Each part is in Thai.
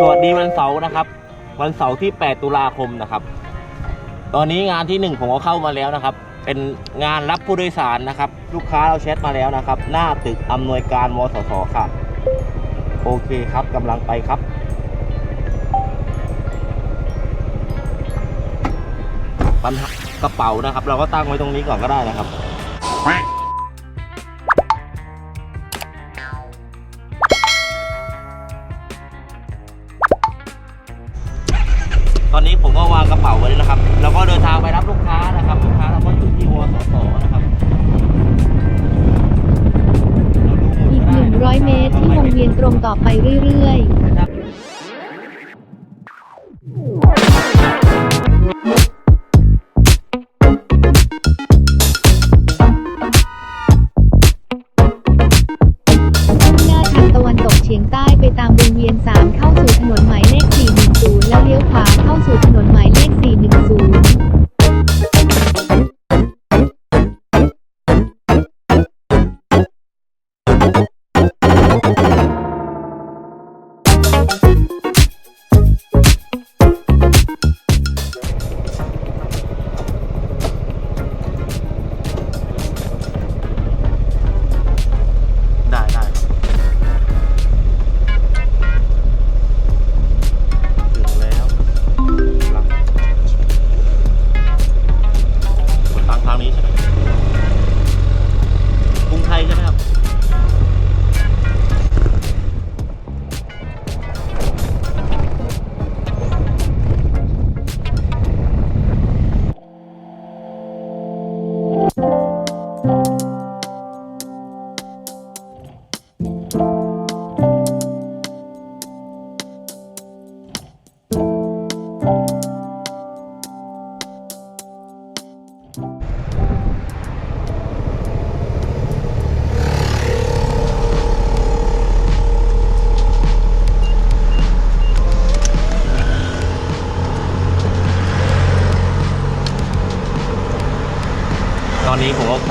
สวัสดีวันเสาร์นะครับ วันเสาร์ที่ 8 ตุลาคมนะครับ ตอนนี้งานที่หนึ่งผมก็เข้ามาแล้วนะครับ เป็นงานรับผู้โดยสารนะครับ ลูกค้าเราแชทมาแล้วนะครับ หน้าตึกอำนวยการมสสค่ะโอเคครับกำลังไปครับปัญหากระเป๋านะครับ เราก็ตั้งไว้ตรงนี้ก่อนก็ได้นะครับ ต่อไปเรื่อยๆ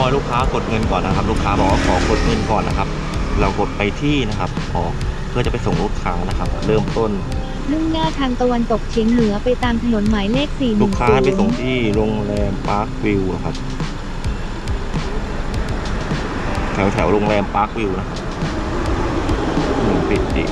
อนนี้ผมก็คอยลูกค้ากดเงินก่อนนะครับ ลูกค้าบอกว่าขอกดเงินก่อนนะครับ เรากดไปที่นะครับขอเพื่อจะไปส่งลูกค้านะครับ เริ่มต้นมุ่งหน้าทางตะวันตกเฉียงเหนือไปตามถนนหมายเลข410ลูกค้าไปส่งที่โรงแรมพาร์ควิวครับ แถวแถวๆโรงแรมพาร์ควิวนะครับหนึ่งปิดดิ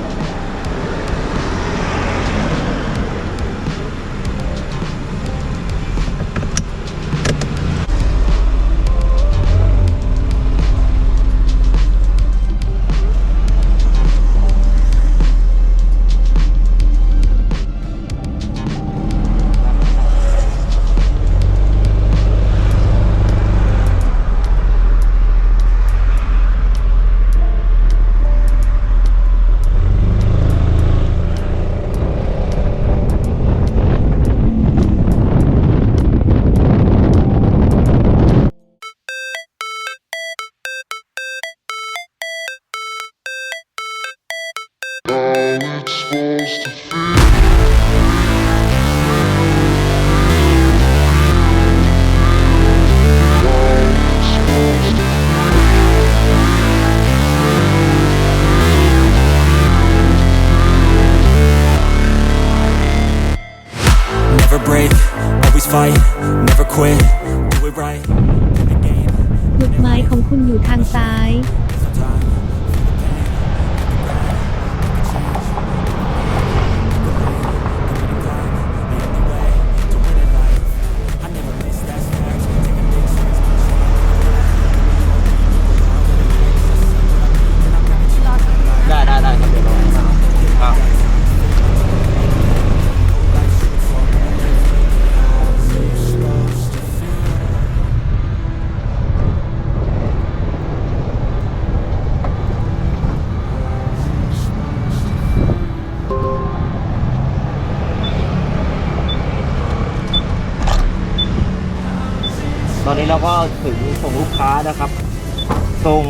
fight never quit do it right in the game จุดหมายของคุณอยู่ทางซ้าย นี้เราก็ถึงส่งลูกค้านะครับ ส่ง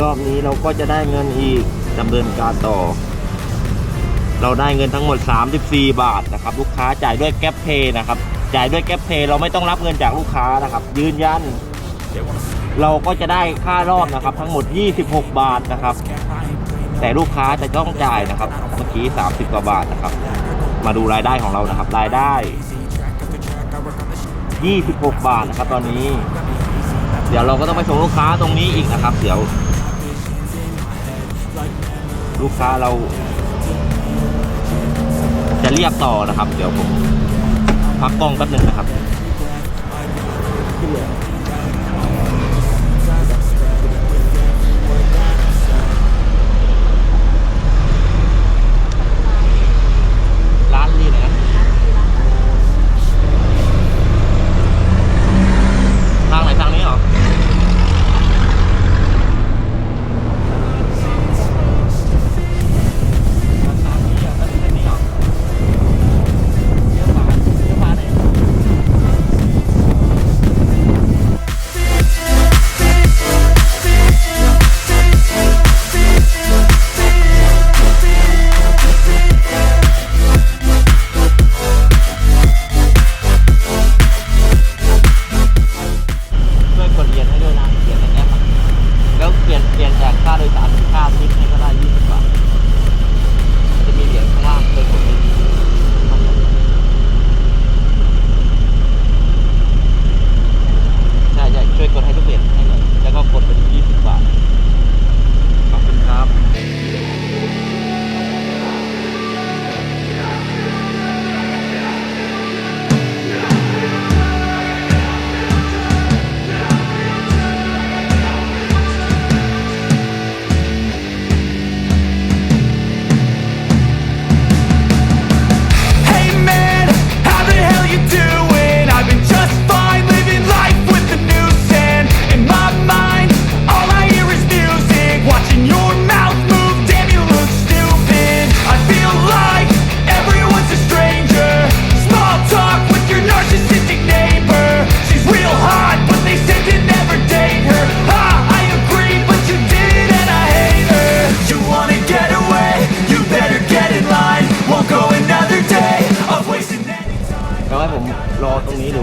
รอบนี้เราก็จะได้เงินอีกดำเนินการต่อ เราได้เงินทั้งหมด 34 บาทนะครับ ลูกค้าจ่ายด้วยแก๊ปเพย์นะครับ จ่ายด้วยแก๊ปเพย์เราไม่ต้องรับเงินจากลูกค้านะครับ ยืนยัน เราก็จะได้ค่ารอบนะครับ ทั้งหมด 26 บาทนะครับ แต่ลูกค้าจะต้องจ่ายนะครับ เมื่อกี้ 30 กว่าบาทนะครับ มาดูรายได้ของเรานะครับ รายได้ 26 บาทนะครับตอนนี้ เดี๋ยวเราก็ต้องไปส่งลูกค้าตรงนี้อีกนะครับ เดี๋ยว ลูกค้าเรา จะเรียกต่อนะครับ เดี๋ยวผมพักกล้องแป๊บหนึ่งนะครับ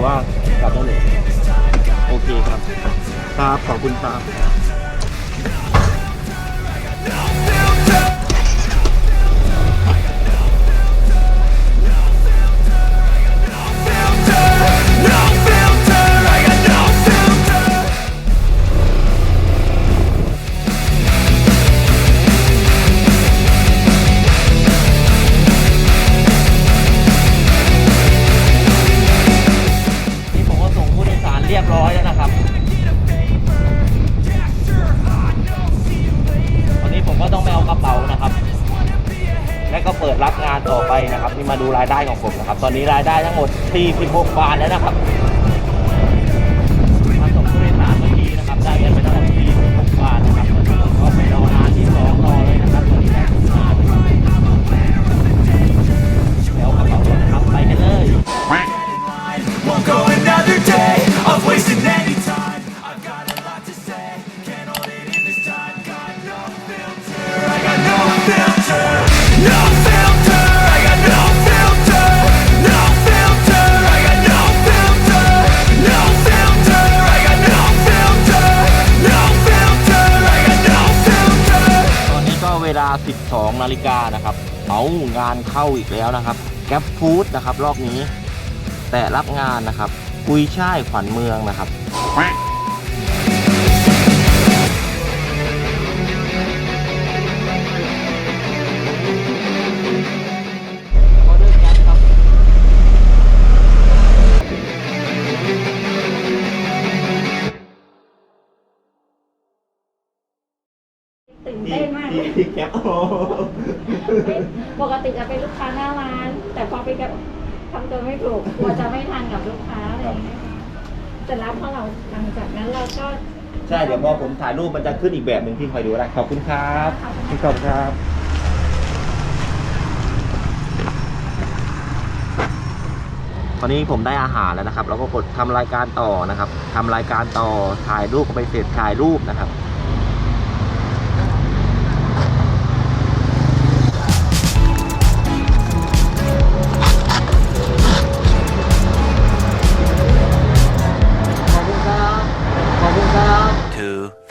ว่ากลับได้เลยโอเคครับ ครับ ขอบคุณครับ รายได้ของผมนะครับ ตอนนี้รายได้ทั้งหมด 46 บาทแล้วนะครับมาส่งผู้โดยสารเมื่อกี้นะครับ ได้เงินไปทั้ง เวลา 12 นาฬิกานะครับเอางานเข้าอีกแล้วนะครับ แก๊ปฟู้ดนะครับ รอบนี้ แต่รับงานนะครับกุยช่ายขวัญเมืองนะครับ ถูกกลัวจะไม่ทันกับลูกค้าอะไรอย่างเงี้ยค่ะแต่แล้วพอเราหลังจากนั้นเราก็ใช่เดี๋ยวพอผมถ่ายรูปมันจะขึ้นอีกแบบหนึ่งที่คอยดูได้ขอบคุณครับขอบคุณครับตอนนี้ผมได้อาหารแล้วนะครับ เราก็กดทำรายการต่อนะครับทำรายการต่อถ่ายรูปก็ไปเสร็จถ่ายรูปนะครับขอบคุณครับขอบคุณครับ